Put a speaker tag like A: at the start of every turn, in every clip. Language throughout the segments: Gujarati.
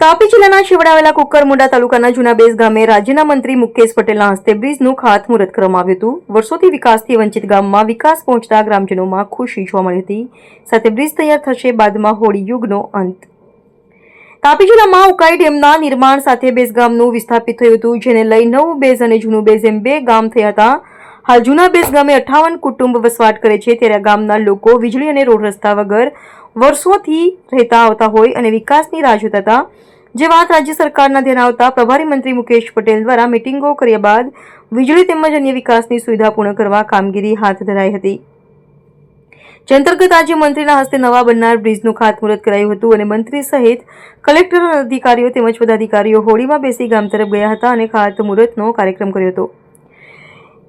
A: તાપી જિલ્લાના છેવડાવેલા કુકરમુંડા તાલુકાના જૂના બેસ ગામે રાજ્યના મંત્રી મુકેશ પટેલના હસ્તે બ્રિજનું ખાતમુહૂર્ત કરવામાં આવ્યું હતું. વર્ષોથી વિકાસથી વંચિત ગામમાં વિકાસ પહોંચતા ગ્રામજનોમાં ખુશી જોવા મળી હતી. સાથે બ્રિજ તૈયાર થશે બાદમાં હોળી યુગનો અંત. તાપી જિલ્લામાં ઉકાઈ ડેમના નિર્માણ સાથે બેઝ ગામનું વિસ્થાપિત થયું હતું, જેને લઈ નવું બેઝ અને જૂનું બેઝ એમ બે ગામ થયા હતા. હાલ જૂના બેસ ગામે અઠ્ઠાવન કુટુંબ વસવાટ કરે છે ત્યારે ગામના લોકો વીજળી અને રોડ રસ્તા વગર વર્ષોથી રહેતા આવતા હોય અને વિકાસની રાહ જોતા જે વાત રાજ્ય સરકારના ધ્યાન આવતા પ્રભારી મંત્રી મુકેશ પટેલ દ્વારા મિટિંગો કર્યા બાદ વીજળી તેમજ અન્ય વિકાસની સુવિધા પૂર્ણ કરવા કામગીરી હાથ ધરાઈ હતી. જે અંતર્ગત આજે મંત્રીના હસ્તે નવા બનનાર બ્રિજનું ખાતમુહૂર્ત કરાયું હતું અને મંત્રી સહિત કલેક્ટર અધિકારીઓ તેમજ પદાધિકારીઓ હોળીમાં બેસી ગામ તરફ ગયા હતા અને ખાતમુહૂર્તનો કાર્યક્રમ કર્યો હતો.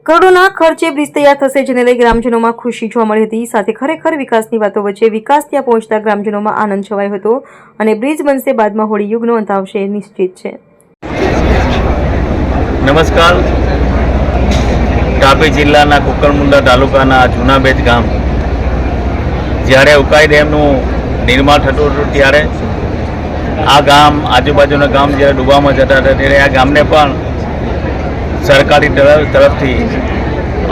A: કરોડોના ખર્ચે બ્રિજ તૈયાર થશે જેને લઈ ગ્રામજનોમાં ખુશી જોવા મળી હતી. સાથે ખરેખર વિકાસની વાતો વચ્ચે વિકાસ ત્યાં પહોંચતા ગ્રામજનોમાં આનંદ છવાયો હતો અને બ્રિજ બનશે બાદમાં હોળી યુગનો અંત આવશે નિશ્ચિત છે.
B: નમસ્કાર. તાપી જિલ્લાના કુકરમુંડા તાલુકાના જૂનાબેજ ગામ. જ્યારે ઉકાઈ ડેમનું નિર્માણ થતું હતું ત્યારે આ ગામ આજુબાજુના ગામ જ્યારે ડૂબામાં જતા હતા, ત્યારે આ ગામને પણ સરકારી તરફ તરફથી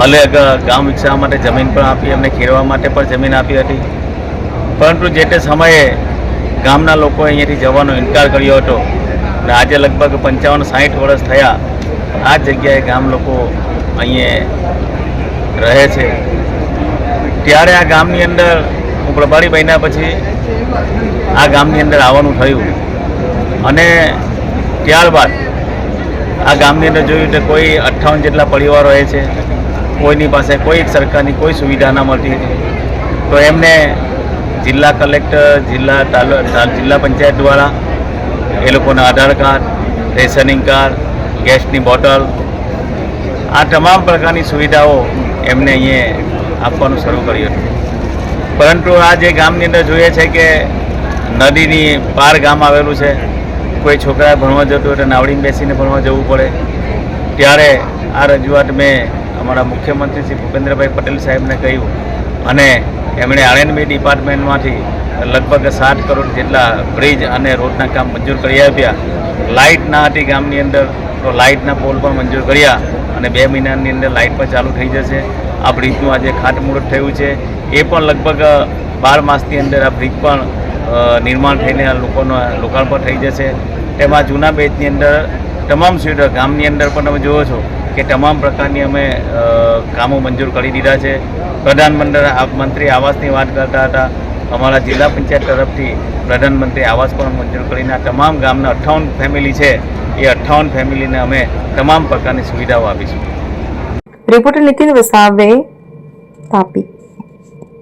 B: અલગ ગામ વિકસાવવા માટે જમીન પણ આપી એમને ખેડવા માટે પણ જમીન આપી હતી. પરંતુ જે તે સમયે ગામના લોકોએ અહીંયાથી જવાનો ઇનકાર કર્યો હતો અને આજે લગભગ પંચાવન સાઠ વર્ષ થયા આ જગ્યાએ ગામ લોકો અહીંયા રહે છે. ત્યારે આ ગામની અંદર હું પ્રભારી બન્યા પછી આ ગામની અંદર આવવાનું થયું. અને ત્યારબાદ આ ગામની અંદર જોયું તો કોઈ અઠ્ઠાવન જેટલા પરિવારો રહે છે, કોઈની પાસે કોઈ સરકારની કોઈ સુવિધા ના મળતી. તો એમને જિલ્લા કલેક્ટર, જિલ્લા તાલુ, જિલ્લા પંચાયત દ્વારા એ લોકોના આધાર કાર્ડ, રેશનિંગ કાર્ડ, ગેસની બોટલ, આ તમામ પ્રકારની સુવિધાઓ એમને અહીંયા આપવાનું શરૂ કર્યું હતું. પરંતુ આ જે ગામની અંદર જોઈએ છે કે નદીની પાર ગામ આવેલું છે કોઈ છોકરા ભણવા જતું તો નાવડીમાં બેસીને ભણવા જવું પડે. ત્યારે આ રજૂઆત મેં અમારા મુખ્યમંત્રી શ્રી ભૂપેન્દ્રભાઈ પટેલ સાહેબને કહ્યું અને એમણે આણંદબી ડિપાર્ટમેન્ટમાંથી લગભગ સાત કરોડ જેટલા બ્રિજ અને રોડના કામ મંજૂર કરી આપ્યા. લાઇટ ના હતી ગામની અંદર તો લાઇટના પોલ પણ મંજૂર કર્યા અને બે મહિનાની અંદર લાઇટ પણ ચાલુ થઈ જશે. આ બ્રિજનું આજે ખાતમુહૂર્ત થયું છે. એ પણ લગભગ બાર માસની અંદર આ બ્રિજ પણ નિર્માણ થઈને લોકોનો લોકાર્પણ થઈ જશે. તેમાં જૂના બેજની અંદર, તમામ સુવિધા ગામની અંદર પણ તમે જુઓ છો કે તમામ પ્રકારની અમે કામો મંજૂર કરી દીધા છે. પ્રધાનમંત્રી મંત્રી આવાસની વાત કરતા હતા. અમારા જિલ્લા પંચાયત તરફથી પ્રધાનમંત્રી આવાસ પણ મંજૂર કરીને આ તમામ ગામના અઠ્ઠાવન ફેમિલી છે. એ અઠ્ઠાવન ફેમિલીને અમે તમામ પ્રકારની સુવિધાઓ આપીશું.
A: રિપોર્ટર નીતિન વસાવે તાપી